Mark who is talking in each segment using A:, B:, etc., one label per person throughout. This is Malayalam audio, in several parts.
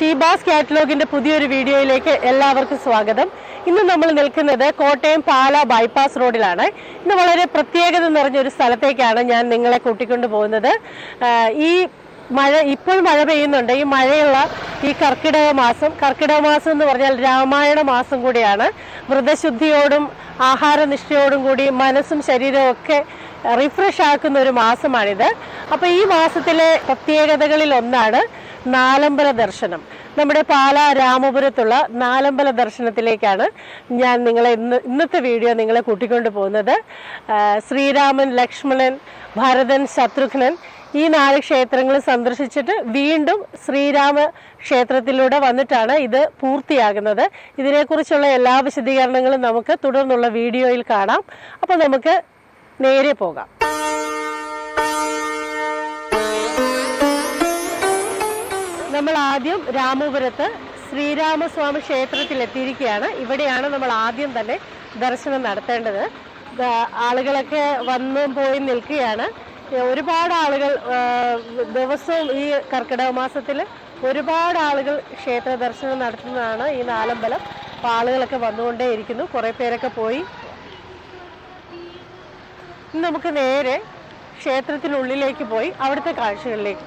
A: ടീബാസ് കാറ്റലോഗിന്റെ പുതിയൊരു വീഡിയോയിലേക്ക് എല്ലാവർക്കും സ്വാഗതം ഇന്ന് നമ്മൾ നിൽക്കുന്നത് കോട്ടയം പാല ബൈപ്പാസ് റോഡിലാണ് ഇന്ന് വളരെ പ്രത്യേകത നിറഞ്ഞൊരു സ്ഥലത്തേക്കാണ് ഞാൻ നിങ്ങളെ കൂട്ടിക്കൊണ്ടു പോകുന്നത് ഈ മഴ ഇപ്പോൾ മഴ പെയ്യുന്നുണ്ട് ഈ മഴയുള്ള ഈ കർക്കിടക മാസം കർക്കിടക മാസം എന്ന് പറഞ്ഞാൽ രാമായണ മാസം കൂടിയാണ് വ്രതശുദ്ധിയോടും ആഹാരനിഷ്ഠയോടും കൂടി മനസ്സും ശരീരവും ഒക്കെ റിഫ്രഷ് ആക്കുന്ന ഒരു മാസമാണിത് അപ്പോൾ ഈ മാസത്തിലെ പ്രത്യേകതകളിൽ ഒന്നാണ് നാലമ്പല ദർശനം നമ്മുടെ പാലാ രാമപുരത്തുള്ള നാലമ്പല ദർശനത്തിലേക്കാണ് ഞാൻ നിങ്ങളെ ഇന്ന് ഇന്നത്തെ വീഡിയോ നിങ്ങളെ കൂട്ടിക്കൊണ്ടു പോകുന്നത് ശ്രീരാമൻ ലക്ഷ്മണൻ ഭരതൻ ശത്രുഘ്നൻ ഈ നാല് ക്ഷേത്രങ്ങൾ സന്ദർശിച്ചിട്ട് വീണ്ടും ശ്രീരാമ ക്ഷേത്രത്തിലൂടെ വന്നിട്ടാണ് ഇത് പൂർത്തിയാകുന്നത് ഇതിനെക്കുറിച്ചുള്ള എല്ലാ വിശദീകരണങ്ങളും നമുക്ക് തുടർന്നുള്ള വീഡിയോയിൽ കാണാം അപ്പോൾ നമുക്ക് നേരെ പോകാം നമ്മൾ ആദ്യം രാമപുരത്ത് ശ്രീരാമസ്വാമി ക്ഷേത്രത്തിൽ എത്തിയിരിക്കുകയാണ് ഇവിടെയാണ് നമ്മൾ ആദ്യം തന്നെ ദർശനം നടത്തേണ്ടത് ആളുകളൊക്കെ വന്നും പോയി നിൽക്കുകയാണ് ഒരുപാട് ആളുകൾ ദിവസവും ഈ കർക്കിടക മാസത്തിൽ ഒരുപാട് ആളുകൾ ക്ഷേത്ര ദർശനം നടത്തുന്നതാണ് ഈ നാലമ്പലം അപ്പോൾ ആളുകളൊക്കെ വന്നുകൊണ്ടേയിരിക്കുന്നു കുറേ പേരൊക്കെ പോയി നമുക്ക് നേരെ ക്ഷേത്രത്തിനുള്ളിലേക്ക് പോയി അവിടുത്തെ കാഴ്ചകളിലേക്ക്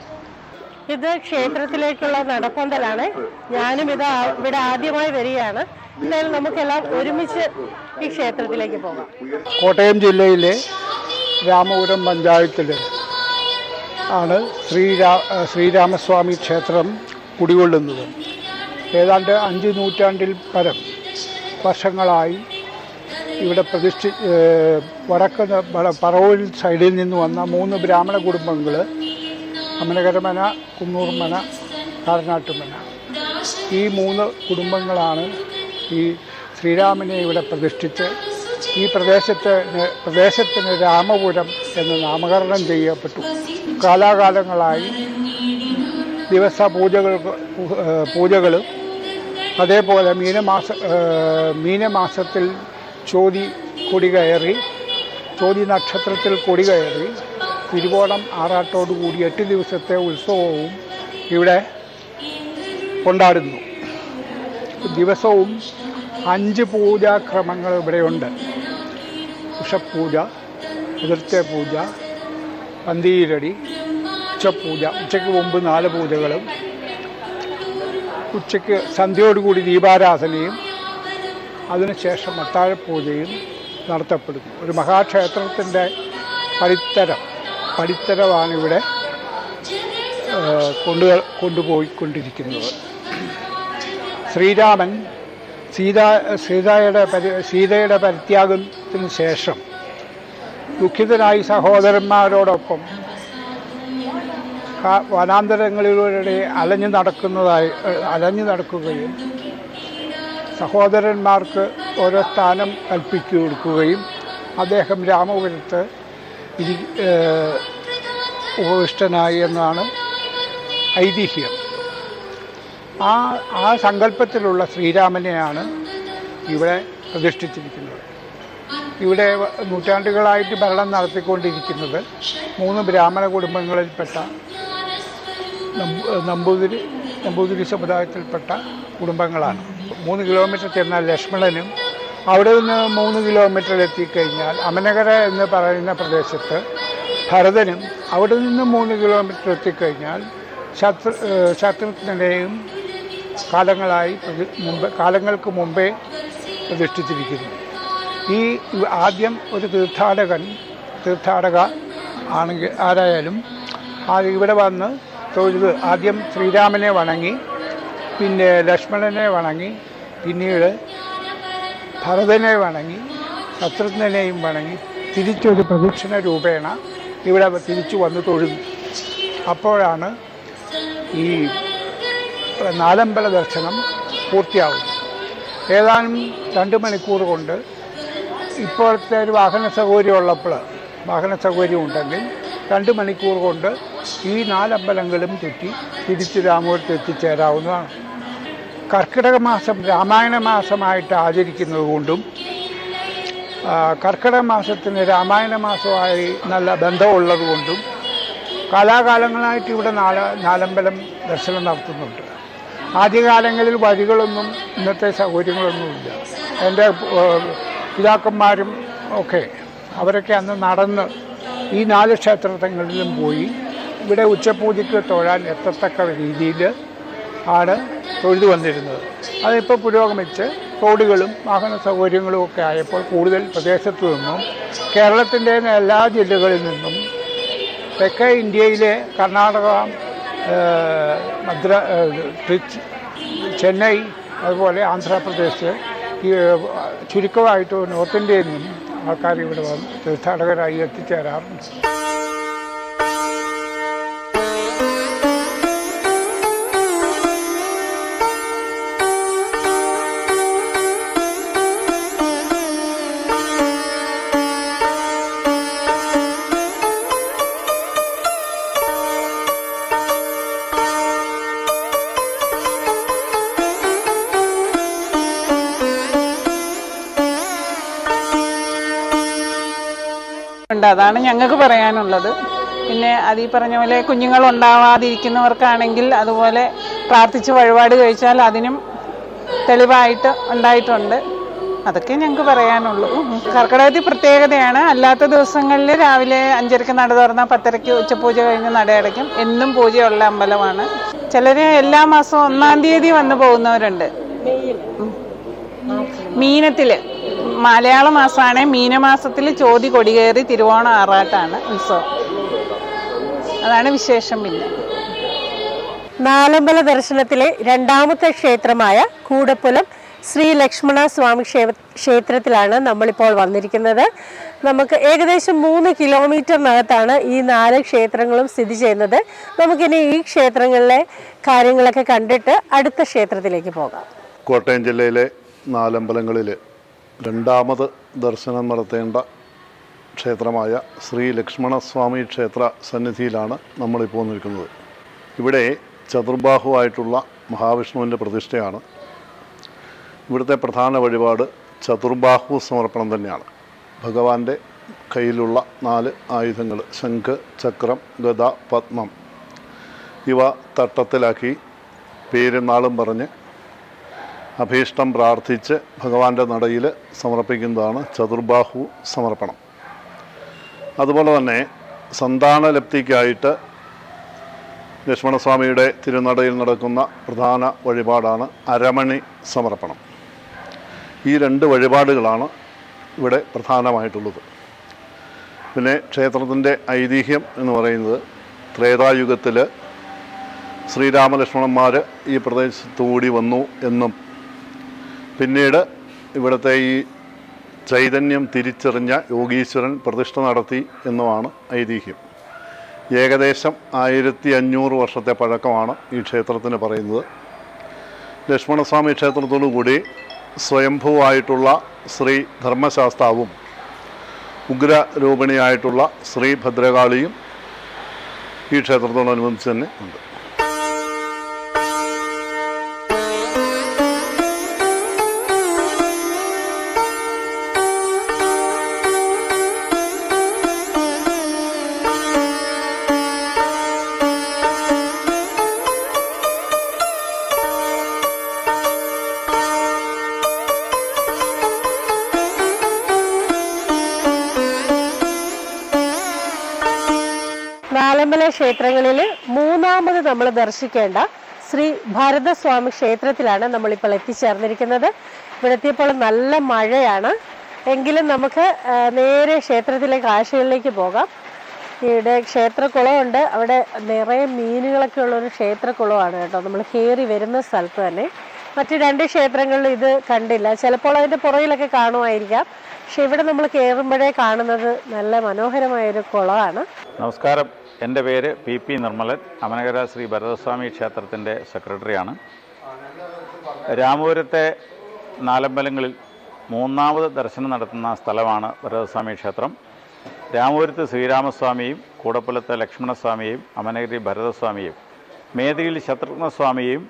A: ഇത് ക്ഷേത്രത്തിലേക്കുള്ള നടപ്പന്തലാണ് ഞാനും ഇത് ഇവിടെ ആദ്യമായി വരികയാണ് എന്തായാലും നമുക്കെല്ലാം ഒരുമിച്ച്
B: ഈ ക്ഷേത്രത്തിലേക്ക് പോകാം കോട്ടയം ജില്ലയിലെ രാമപുരം പഞ്ചായത്തിൽ ആണ് ശ്രീരാ ശ്രീരാമസ്വാമി ക്ഷേത്രം കുടികൊള്ളുന്നത് ഏതാണ്ട് അഞ്ച് നൂറ്റാണ്ടിൽ പരം വർഷങ്ങളായി ഇവിടെ പ്രതിഷ്ഠി വടക്ക് പറവൂർ സൈഡിൽ നിന്ന് വന്ന മൂന്ന് ബ്രാഹ്മണ കുടുംബങ്ങൾ അമനകരമന കുന്നൂർമന കാരനാട്ടുമന ഈ മൂന്ന് കുടുംബങ്ങളാണ് ഈ ശ്രീരാമനെ ഇവിടെ പ്രതിഷ്ഠിച്ച് ഈ പ്രദേശത്ത് പ്രദേശത്തിന് രാമപുരം എന്ന് നാമകരണം ചെയ്യപ്പെട്ടു കാലാകാലങ്ങളായി ദിവസ പൂജകൾ പൂജകളും അതേപോലെ മീനമാസ മീനമാസത്തിൽ ചോതി കൊടി കയറി ചോതി നക്ഷത്രത്തിൽ കൊടി കയറി തിരുവോണം ആറാട്ടോടു കൂടി എട്ട് ദിവസത്തെ ഉത്സവവും ഇവിടെ കൊണ്ടാടുന്നു ദിവസവും അഞ്ച് പൂജാക്രമങ്ങൾ ഇവിടെയുണ്ട് ഉഷപ്പൂജ പുലർച്ചെ പൂജ പന്തിയിലടി ഉച്ചപൂജ ഉച്ചയ്ക്ക് മുമ്പ് നാല് പൂജകളും ഉച്ചയ്ക്ക് സന്ധ്യയോടുകൂടി ദീപാരാധനയും അതിനുശേഷം അത്താഴപ്പൂജയും നടത്തപ്പെടുന്നു ഒരു മഹാക്ഷേത്രത്തിൻ്റെ പരിത്തരം പടിത്തരമാണ് ഇവിടെ കൊണ്ടു കൊണ്ടുപോയിക്കൊണ്ടിരിക്കുന്നത് ശ്രീരാമൻ സീത സീതയുടെ പരി സീതയുടെ പരിത്യാഗത്തിന് ശേഷം ദുഃഖിതനായി സഹോദരന്മാരോടൊപ്പം വനാന്തരങ്ങളിലൂടെ അലഞ്ഞു നടക്കുന്നതായി അലഞ്ഞു നടക്കുകയും സഹോദരന്മാർക്ക് ഓരോ സ്ഥാനം കൽപ്പിച്ചു കൊടുക്കുകയും അദ്ദേഹം രാമപുരത്ത് ഇരി ഉപവിഷ്ടനായി എന്നാണ് ഐതിഹ്യം ആ ആ സങ്കല്പത്തിലുള്ള ശ്രീരാമനെയാണ് ഇവിടെ പ്രതിഷ്ഠിച്ചിരിക്കുന്നത് ഇവിടെ നൂറ്റാണ്ടുകളായിട്ട് ഭരണം നടത്തിക്കൊണ്ടിരിക്കുന്നത് മൂന്ന് ബ്രാഹ്മണ കുടുംബങ്ങളിൽപ്പെട്ട നമ്പൂതിരി നമ്പൂതിരി സമുദായത്തിൽപ്പെട്ട കുടുംബങ്ങളാണ് മൂന്ന് കിലോമീറ്റർ ചെന്ന ലക്ഷ്മണനും അവിടെ നിന്ന് മൂന്ന് കിലോമീറ്റർ എത്തിക്കഴിഞ്ഞാൽ അമനഗര എന്ന് പറയുന്ന പ്രദേശത്ത് ഭരതനും അവിടെ നിന്ന് മൂന്ന് കിലോമീറ്റർ എത്തിക്കഴിഞ്ഞാൽ ശത്രു ശത്രുഘ്നെയും കാലങ്ങളായി മുമ്പ് കാലങ്ങൾക്ക് മുമ്പേ പ്രതിഷ്ഠിച്ചിരിക്കുന്നു ഈ ആദ്യം ഒരു തീർത്ഥാടകൻ തീർത്ഥാടക ആണെങ്കിൽ ആരായാലും ഇവിടെ വന്ന് തൊഴുത് ആദ്യം ശ്രീരാമനെ വണങ്ങി പിന്നെ ലക്ഷ്മണനെ വണങ്ങി പിന്നീട് ഭരതനെ വണങ്ങി ശത്രുഘ്നെയും വണങ്ങി തിരിച്ചൊരു പ്രദക്ഷിണ രൂപേണ ഇവിടെ തിരിച്ചു വന്ന് തൊഴുതു അപ്പോഴാണ് ഈ നാലമ്പല ദർശനം പൂർത്തിയാകുന്നത് ഏതാനും രണ്ട് മണിക്കൂർ കൊണ്ട് ഇപ്പോഴത്തെ ഒരു വാഹന സൗകര്യം ഉള്ളപ്പോൾ വാഹന സൗകര്യം ഉണ്ടെങ്കിൽ രണ്ട് മണിക്കൂർ കൊണ്ട് ഈ നാലമ്പലങ്ങളും ചുറ്റി തിരിച്ച് രാമപുരത്ത് എത്തിച്ചേരാവുന്നതാണ് കർക്കിടക മാസം രാമായണ മാസമായിട്ട് ആചരിക്കുന്നത് കൊണ്ടും കർക്കിടക മാസത്തിന് രാമായണ മാസമായി നല്ല ബന്ധമുള്ളതുകൊണ്ടും കൊണ്ടും കാലാകാലങ്ങളായിട്ട് ഇവിടെ നാല നാലമ്പലം ദർശനം നടത്തുന്നുണ്ട് ആദ്യകാലങ്ങളിൽ വഴികളൊന്നും ഇന്നത്തെ സൗകര്യങ്ങളൊന്നുമില്ല എൻ്റെ പിതാക്കന്മാരും ഒക്കെ അവരൊക്കെ അന്ന് നടന്ന് ഈ നാല് ക്ഷേത്രങ്ങളിലും പോയി ഇവിടെ ഉച്ചപൂജയ്ക്ക് തൊഴാൻ എത്തത്തക്ക രീതിയിൽ ആണ് തൊഴുതു വന്നിരുന്നത് അതിപ്പോൾ പുരോഗമിച്ച് റോഡുകളും വാഹന സൗകര്യങ്ങളും ഒക്കെ ആയപ്പോൾ കൂടുതൽ പ്രദേശത്തു നിന്നും കേരളത്തിൻ്റെ എല്ലാ ജില്ലകളിൽ നിന്നും തെക്കേ ഇന്ത്യയിലെ കർണാടക മദ്ര ചെന്നൈ അതുപോലെ ആന്ധ്രാപ്രദേശ് ചുരുക്കമായിട്ട് നോർത്ത് ഇന്ത്യയിൽ നിന്നും ആൾക്കാർ ഇവിടെ വന്ന് തീർത്ഥാടകരായി എത്തിച്ചേരാറുണ്ട്
A: അതാണ് ഞങ്ങൾക്ക് പറയാനുള്ളത് പിന്നെ അത് ഈ പറഞ്ഞ പോലെ കുഞ്ഞുങ്ങൾ ഉണ്ടാവാതിരിക്കുന്നവർക്കാണെങ്കിൽ അതുപോലെ പ്രാർത്ഥിച്ച് വഴിപാട് കഴിച്ചാൽ അതിനും തെളിവായിട്ട് ഉണ്ടായിട്ടുണ്ട് അതൊക്കെ ഞങ്ങൾക്ക് പറയാനുള്ളൂ കർക്കിടകത്തി പ്രത്യേകതയാണ് അല്ലാത്ത ദിവസങ്ങളിൽ രാവിലെ അഞ്ചരക്ക് നട തുറന്നാൽ പത്തരയ്ക്ക് ഉച്ചപൂജ കഴിഞ്ഞ് നടയടയ്ക്കും എന്നും പൂജയുള്ള അമ്പലമാണ് ചിലര് എല്ലാ മാസവും ഒന്നാം തീയതി വന്നു പോകുന്നവരുണ്ട് മീനത്തില് മലയാള മാസമാണ് മീനമാസത്തിൽ ചോതി കൊടികയറി തിരുവോണം ആറാട്ടാണ് ഉത്സവം അതാണ് വിശേഷം പിന്നെ നാലമ്പല ദർശനത്തിലെ രണ്ടാമത്തെ ക്ഷേത്രമായ കൂടപ്പുലം ശ്രീ ലക്ഷ്മണ സ്വാമി ക്ഷേത്രത്തിലാണ് നമ്മളിപ്പോൾ വന്നിരിക്കുന്നത് നമുക്ക് ഏകദേശം മൂന്ന് കിലോമീറ്ററിനകത്താണ് ഈ നാല് ക്ഷേത്രങ്ങളും സ്ഥിതി ചെയ്യുന്നത് നമുക്കിനി ഈ ക്ഷേത്രങ്ങളിലെ കാര്യങ്ങളൊക്കെ കണ്ടിട്ട് അടുത്ത ക്ഷേത്രത്തിലേക്ക് പോകാം
C: കോട്ടയം ജില്ലയിലെ നാലമ്പലങ്ങളിൽ രണ്ടാമത് ദർശനം നടത്തേണ്ട ക്ഷേത്രമായ ശ്രീ ലക്ഷ്മണസ്വാമി ക്ഷേത്ര സന്നിധിയിലാണ് നമ്മളിപ്പോൾ നിൽക്കുന്നത് ഇവിടെ ചതുർബാഹുവായിട്ടുള്ള മഹാവിഷ്ണുവിൻ്റെ പ്രതിഷ്ഠയാണ് ഇവിടുത്തെ പ്രധാന വഴിപാട് ചതുർബാഹു സമർപ്പണം തന്നെയാണ് ഭഗവാന്റെ കയ്യിലുള്ള നാല് ആയുധങ്ങൾ ശംഖ് ചക്രം ഗദ പത്മം ഇവ തട്ടത്തിലാക്കി പേരും നാളും പറഞ്ഞ് അഭീഷ്ടം പ്രാർത്ഥിച്ച് ഭഗവാന്റെ നടയിൽ സമർപ്പിക്കുന്നതാണ് ചതുർബാഹു സമർപ്പണം അതുപോലെ തന്നെ സന്താനലബ്ധിക്കായിട്ട് ലക്ഷ്മണസ്വാമിയുടെ തിരുനടയിൽ നടക്കുന്ന പ്രധാന വഴിപാടാണ് അരമണി സമർപ്പണം ഈ രണ്ട് വഴിപാടുകളാണ് ഇവിടെ പ്രധാനമായിട്ടുള്ളത് പിന്നെ ക്ഷേത്രത്തിൻ്റെ ഐതിഹ്യം എന്ന് പറയുന്നത് ത്രേതായുഗത്തിൽ ശ്രീരാമലക്ഷ്മണന്മാർ ഈ പ്രദേശത്തുകൂടി വന്നു എന്നും പിന്നീട് ഇവിടുത്തെ ഈ ചൈതന്യം തിരിച്ചറിഞ്ഞ യോഗീശ്വരൻ പ്രതിഷ്ഠ നടത്തി എന്നുമാണ് ഐതിഹ്യം ഏകദേശം ആയിരത്തി അഞ്ഞൂറ് വർഷത്തെ പഴക്കമാണ് ഈ ക്ഷേത്രത്തിന് പറയുന്നത് ലക്ഷ്മണസ്വാമി ക്ഷേത്രത്തോടുകൂടി സ്വയംഭൂവായിട്ടുള്ള ശ്രീ ധർമ്മശാസ്താവും ഉഗ്രരൂപിണിയായിട്ടുള്ള ശ്രീ ഭദ്രകാളിയും ഈ ക്ഷേത്രത്തോടനുബന്ധിച്ച് തന്നെ ഉണ്ട്
A: ക്ഷേത്രങ്ങളിൽ മൂന്നാമത് നമ്മൾ ദർശിക്കേണ്ട ശ്രീ ഭാരതസ്വാമി ക്ഷേത്രത്തിലാണ് നമ്മളിപ്പോൾ എത്തിച്ചേർന്നിരിക്കുന്നത് ഇവിടെ എത്തിയപ്പോൾ നല്ല മഴയാണ് എങ്കിലും നമുക്ക് നേരെ ക്ഷേത്രത്തിലെ കാഴ്ചകളിലേക്ക് പോകാം ഇവിടെ ക്ഷേത്രക്കുളമുണ്ട് അവിടെ നിറയെ മീനുകളൊക്കെ ഉള്ളൊരു ക്ഷേത്രക്കുളമാണ് കേട്ടോ നമ്മൾ കയറി വരുന്ന സ്ഥലത്ത് തന്നെ മറ്റു രണ്ട് ക്ഷേത്രങ്ങളിൽ ഇത് കണ്ടില്ല ചിലപ്പോൾ അതിൻ്റെ പുറകിലൊക്കെ കാണുമായിരിക്കാം പക്ഷെ ഇവിടെ നമ്മൾ കയറുമ്പോഴേ കാണുന്നത് നല്ല മനോഹരമായ ഒരു കുളമാണ്
D: നമസ്കാരം എൻ്റെ പേര് പി പി നിർമ്മലൻ അമനകര ശ്രീ ഭരതസ്വാമി ക്ഷേത്രത്തിൻ്റെ സെക്രട്ടറിയാണ് രാമപുരത്തെ നാലമ്പലങ്ങളിൽ മൂന്നാമത് ദർശനം നടത്തുന്ന സ്ഥലമാണ് ഭരതസ്വാമി ക്ഷേത്രം രാമപുരത്ത് ശ്രീരാമസ്വാമിയും കൂടപ്പുലത്ത് ലക്ഷ്മണസ്വാമിയും അമനഗിരി ഭരതസ്വാമിയും മേതിയിൽ ശത്രുഘ്നസ്വാമിയും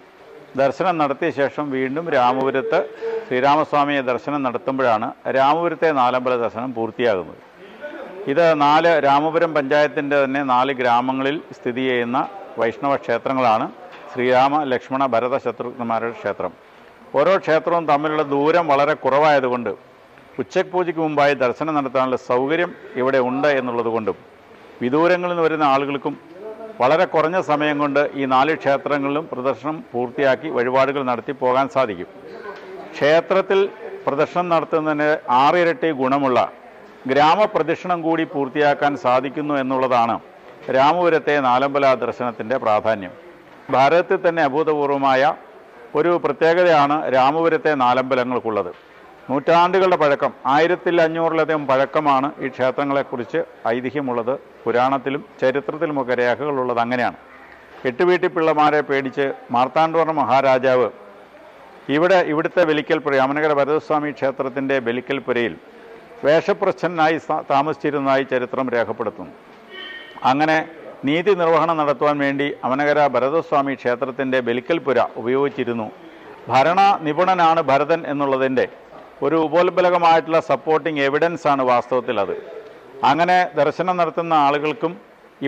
D: ദർശനം നടത്തിയ ശേഷം വീണ്ടും രാമപുരത്ത് ശ്രീരാമസ്വാമിയെ ദർശനം നടത്തുമ്പോഴാണ് രാമപുരത്തെ നാലമ്പല ദർശനം പൂർത്തിയാകുന്നത് ഇത് നാല് രാമപുരം പഞ്ചായത്തിൻ്റെ തന്നെ നാല് ഗ്രാമങ്ങളിൽ സ്ഥിതി ചെയ്യുന്ന വൈഷ്ണവ ക്ഷേത്രങ്ങളാണ് ശ്രീരാമ ലക്ഷ്മണ ഭരത ശത്രുഘ്നന്മാരുടെ ക്ഷേത്രം ഓരോ ക്ഷേത്രവും തമ്മിലുള്ള ദൂരം വളരെ കുറവായതുകൊണ്ട് ഉച്ചയ്ക്ക് പൂജയ്ക്ക് മുമ്പായി ദർശനം നടത്താനുള്ള സൗകര്യം ഇവിടെ ഉണ്ട് എന്നുള്ളതുകൊണ്ടും വിദൂരങ്ങളിൽ നിന്ന് വരുന്ന ആളുകൾക്കും വളരെ കുറഞ്ഞ സമയം കൊണ്ട് ഈ നാല് ക്ഷേത്രങ്ങളിലും പ്രദർശനം പൂർത്തിയാക്കി വഴിപാടുകൾ നടത്തി പോകാൻ സാധിക്കും ക്ഷേത്രത്തിൽ പ്രദർശനം നടത്തുന്നതിന് ആറിരട്ടി ഗുണമുള്ള ഗ്രാമപ്രദക്ഷിണം കൂടി പൂർത്തിയാക്കാൻ സാധിക്കുന്നു എന്നുള്ളതാണ് രാമപുരത്തെ നാലമ്പല ദർശനത്തിൻ്റെ പ്രാധാന്യം ഭാരതത്തിൽ തന്നെ അഭൂതപൂർവമായ ഒരു പ്രത്യേകതയാണ് രാമപുരത്തെ നാലമ്പലങ്ങൾക്കുള്ളത് നൂറ്റാണ്ടുകളുടെ പഴക്കം ആയിരത്തിൽ അഞ്ഞൂറിലധികം പഴക്കമാണ് ഈ ക്ഷേത്രങ്ങളെക്കുറിച്ച് ഐതിഹ്യമുള്ളത് പുരാണത്തിലും ചരിത്രത്തിലുമൊക്കെ രേഖകളുള്ളത് അങ്ങനെയാണ് എട്ടുവീട്ടി പിള്ളമാരെ പേടിച്ച് മാർത്താണ്ഡവർണ്ണ മഹാരാജാവ് ഇവിടെ ഇവിടുത്തെ വെലിക്കൽപ്പുര യമനഗര ഭരതസ്വാമി ക്ഷേത്രത്തിൻ്റെ വെലിക്കൽപ്പുരയിൽ വേഷപ്രച്ഛനായി താമസിച്ചിരുന്നതായി ചരിത്രം രേഖപ്പെടുത്തുന്നു അങ്ങനെ നീതി നിർവഹണം നടത്തുവാൻ വേണ്ടി അവനകര ഭരതസ്വാമി ക്ഷേത്രത്തിൻ്റെ ബലിക്കൽപുര ഉപയോഗിച്ചിരുന്നു ഭരണ നിപുണനാണ് ഭരതൻ എന്നുള്ളതിൻ്റെ ഒരു ഉപോത്ബലകമായിട്ടുള്ള സപ്പോർട്ടിംഗ് എവിഡൻസ് ആണ് വാസ്തവത്തിൽ അത് അങ്ങനെ ദർശനം നടത്തുന്ന ആളുകൾക്കും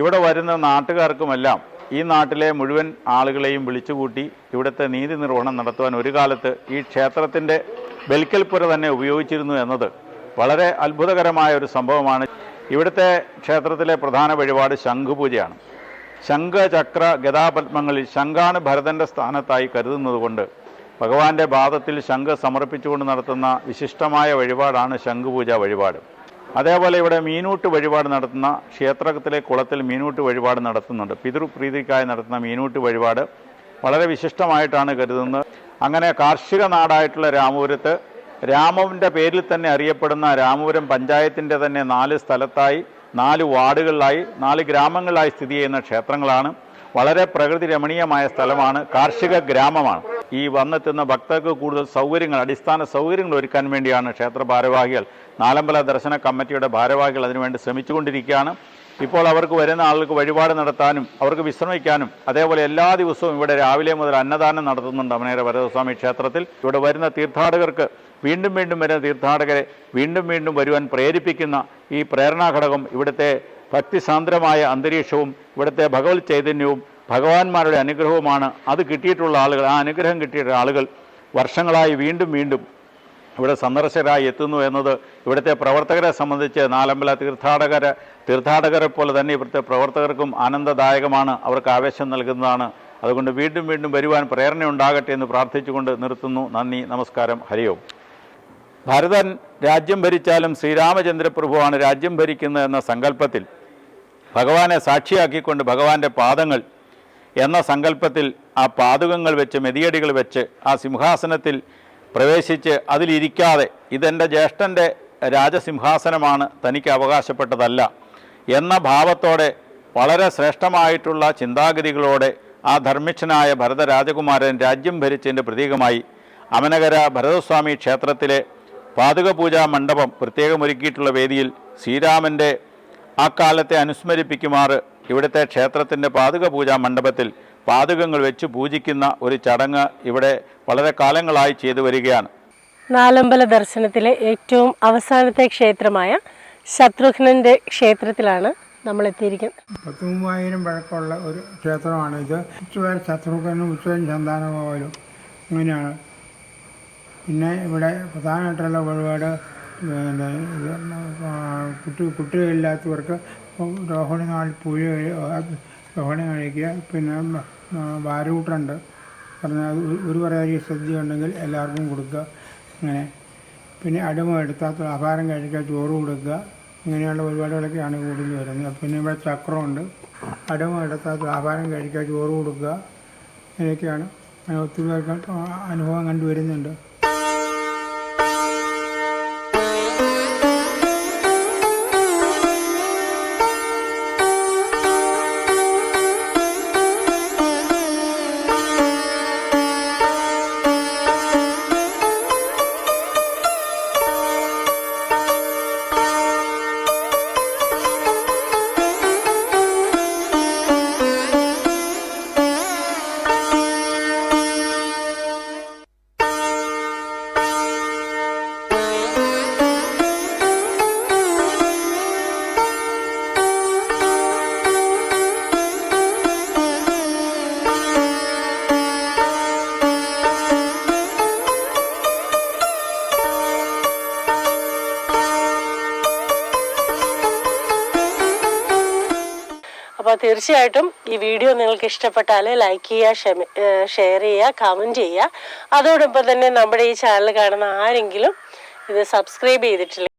D: ഇവിടെ വരുന്ന നാട്ടുകാർക്കുമെല്ലാം ഈ നാട്ടിലെ മുഴുവൻ ആളുകളെയും വിളിച്ചുകൂട്ടി ഇവിടുത്തെ നീതി നിർവഹണം നടത്തുവാൻ ഒരു കാലത്ത് ഈ ക്ഷേത്രത്തിൻ്റെ ബെൽക്കൽപ്പുര തന്നെ ഉപയോഗിച്ചിരുന്നു എന്നത് വളരെ അത്ഭുതകരമായ ഒരു സംഭവമാണ് ഇവിടുത്തെ ക്ഷേത്രത്തിലെ പ്രധാന വഴിപാട് ശംഖുപൂജയാണ് ശംഖ ചക്ര ഗതാപത്മങ്ങളിൽ ശംഖാണ് ഭരതൻ്റെ സ്ഥാനത്തായി കരുതുന്നതുകൊണ്ട് ഭഗവാന്റെ പാദത്തിൽ ശംഖ സമർപ്പിച്ചുകൊണ്ട് നടത്തുന്ന വിശിഷ്ടമായ വഴിപാടാണ് ശംഖുപൂജ വഴിപാട് അതേപോലെ ഇവിടെ മീനൂട്ട് വഴിപാട് നടത്തുന്ന ക്ഷേത്രത്തിലെ കുളത്തിൽ മീനൂട്ട് വഴിപാട് നടത്തുന്നുണ്ട് പിതൃപ്രീതിക്കായി നടത്തുന്ന മീനൂട്ട് വഴിപാട് വളരെ വിശിഷ്ടമായിട്ടാണ് കരുതുന്നത് അങ്ങനെ കാർഷിക നാടായിട്ടുള്ള രാമപുരത്ത് രാമവിൻ്റെ പേരിൽ തന്നെ അറിയപ്പെടുന്ന രാമപുരം പഞ്ചായത്തിൻ്റെ തന്നെ നാല് സ്ഥലത്തായി നാല് വാർഡുകളിലായി നാല് ഗ്രാമങ്ങളിലായി സ്ഥിതി ചെയ്യുന്ന ക്ഷേത്രങ്ങളാണ് വളരെ പ്രകൃതി രമണീയമായ സ്ഥലമാണ് കാർഷിക ഗ്രാമമാണ് ഈ വന്നെത്തുന്ന ഭക്തർക്ക് കൂടുതൽ സൗകര്യങ്ങൾ അടിസ്ഥാന സൗകര്യങ്ങൾ ഒരുക്കാൻ വേണ്ടിയാണ് ക്ഷേത്ര ഭാരവാഹികൾ നാലമ്പല ദർശന കമ്മിറ്റിയുടെ ഭാരവാഹികൾ അതിനുവേണ്ടി ശ്രമിച്ചുകൊണ്ടിരിക്കുകയാണ് ഇപ്പോൾ അവർക്ക് വരുന്ന ആളുകൾക്ക് വഴിപാട് നടത്താനും അവർക്ക് വിശ്രമിക്കാനും അതേപോലെ എല്ലാ ദിവസവും ഇവിടെ രാവിലെ മുതൽ അന്നദാനം നടത്തുന്നുണ്ട് അമനേര വരദസ്വാമി ക്ഷേത്രത്തിൽ ഇവിടെ വരുന്ന തീർത്ഥാടകർക്ക് വീണ്ടും വീണ്ടും വരുന്ന തീർത്ഥാടകരെ വീണ്ടും വീണ്ടും വരുവാൻ പ്രേരിപ്പിക്കുന്ന ഈ പ്രേരണാഘടകം ഇവിടുത്തെ ഭക്തിസാന്ദ്രമായ അന്തരീക്ഷവും ഇവിടുത്തെ ഭഗവത് ചൈതന്യവും ഭഗവാന്മാരുടെ അനുഗ്രഹവുമാണ് അത് കിട്ടിയിട്ടുള്ള ആളുകൾ ആ അനുഗ്രഹം കിട്ടിയിട്ടുള്ള ആളുകൾ വർഷങ്ങളായി വീണ്ടും വീണ്ടും ഇവിടെ സന്ദർശകരായി എത്തുന്നു എന്നത് ഇവിടുത്തെ പ്രവർത്തകരെ സംബന്ധിച്ച് നാലമ്പല തീർത്ഥാടകരെ തീർത്ഥാടകരെ പോലെ തന്നെ ഇവിടുത്തെ പ്രവർത്തകർക്കും ആനന്ദദായകമാണ് അവർക്ക് ആവേശം നൽകുന്നതാണ് അതുകൊണ്ട് വീണ്ടും വീണ്ടും വരുവാൻ പ്രേരണയുണ്ടാകട്ടെ എന്ന് പ്രാർത്ഥിച്ചുകൊണ്ട് നിർത്തുന്നു നന്ദി നമസ്കാരം ഹരിയോം ഭരതൻ രാജ്യം ഭരിച്ചാലും പ്രഭുവാണ് രാജ്യം ഭരിക്കുന്നത് എന്ന സങ്കല്പത്തിൽ ഭഗവാനെ സാക്ഷിയാക്കിക്കൊണ്ട് ഭഗവാന്റെ പാദങ്ങൾ എന്ന സങ്കല്പത്തിൽ ആ പാതുകങ്ങൾ വെച്ച് മെതിയടികൾ വെച്ച് ആ സിംഹാസനത്തിൽ പ്രവേശിച്ച് അതിലിരിക്കാതെ ഇതെൻ്റെ ജ്യേഷ്ഠൻ്റെ രാജസിംഹാസനമാണ് തനിക്ക് അവകാശപ്പെട്ടതല്ല എന്ന ഭാവത്തോടെ വളരെ ശ്രേഷ്ഠമായിട്ടുള്ള ചിന്താഗതികളോടെ ആ ധർമ്മിഷ്ഠനായ ഭരതരാജകുമാരൻ രാജ്യം ഭരിച്ചതിൻ്റെ പ്രതീകമായി അമനകര ഭരതസ്വാമി ക്ഷേത്രത്തിലെ പാതക പൂജാ മണ്ഡപം ഒരുക്കിയിട്ടുള്ള വേദിയിൽ ശ്രീരാമൻ്റെ ആ കാലത്തെ അനുസ്മരിപ്പിക്കുമാറ് ഇവിടുത്തെ ക്ഷേത്രത്തിൻ്റെ പാതുക പൂജാ മണ്ഡപത്തിൽ പാതുകങ്ങൾ വെച്ച് പൂജിക്കുന്ന ഒരു ചടങ്ങ് ഇവിടെ വളരെ കാലങ്ങളായി ചെയ്തു വരികയാണ്
A: നാലമ്പല ദർശനത്തിലെ ഏറ്റവും അവസാനത്തെ ക്ഷേത്രമായ ശത്രുഘ്നൻ്റെ ക്ഷേത്രത്തിലാണ് നമ്മൾ എത്തിയിരിക്കുന്നത്
E: പത്ത് മൂവായിരം വഴക്കമുള്ള ഒരു ക്ഷേത്രമാണ് ഇത് ഉച്ചവൻ ശത്രുഘ്നും ഉച്ചവൻ ചന്താനകോവിലും അങ്ങനെയാണ് പിന്നെ ഇവിടെ പ്രധാനമായിട്ടുള്ള ഒരുപാട് പിന്നെ കുട്ടി കുട്ടികളില്ലാത്തവർക്ക് രോഹിണി നാളിൽ പുഴ രോഹിണി കഴിക്കുക പിന്നെ വാരൂട്ടുണ്ട് പറഞ്ഞാൽ ഒരു പറയാതി സദ്യ ഉണ്ടെങ്കിൽ എല്ലാവർക്കും കൊടുക്കുക അങ്ങനെ പിന്നെ അടിമ എടുത്താൽ ആഹാരം കഴിക്കുക ചോറ് കൊടുക്കുക ഇങ്ങനെയുള്ള ഒരുപാടുകളൊക്കെയാണ് കൂടുതൽ വരുന്നത് പിന്നെ ഇവിടെ ചക്രമുണ്ട് അടിമ എടുത്താൽ ആഹാരം കഴിക്കുക ചോറ് കൊടുക്കുക ഇങ്ങനെയൊക്കെയാണ് ഒത്തിരി അനുഭവം കണ്ടുവരുന്നുണ്ട്
A: തീർച്ചയായിട്ടും ഈ വീഡിയോ നിങ്ങൾക്ക് ഇഷ്ടപ്പെട്ടാൽ ലൈക്ക് ചെയ്യുക ഷെയർ ചെയ്യുക കമൻറ്റ് ചെയ്യുക അതോടൊപ്പം തന്നെ നമ്മുടെ ഈ ചാനൽ കാണുന്ന ആരെങ്കിലും ഇത് സബ്സ്ക്രൈബ് ചെയ്തിട്ടില്ല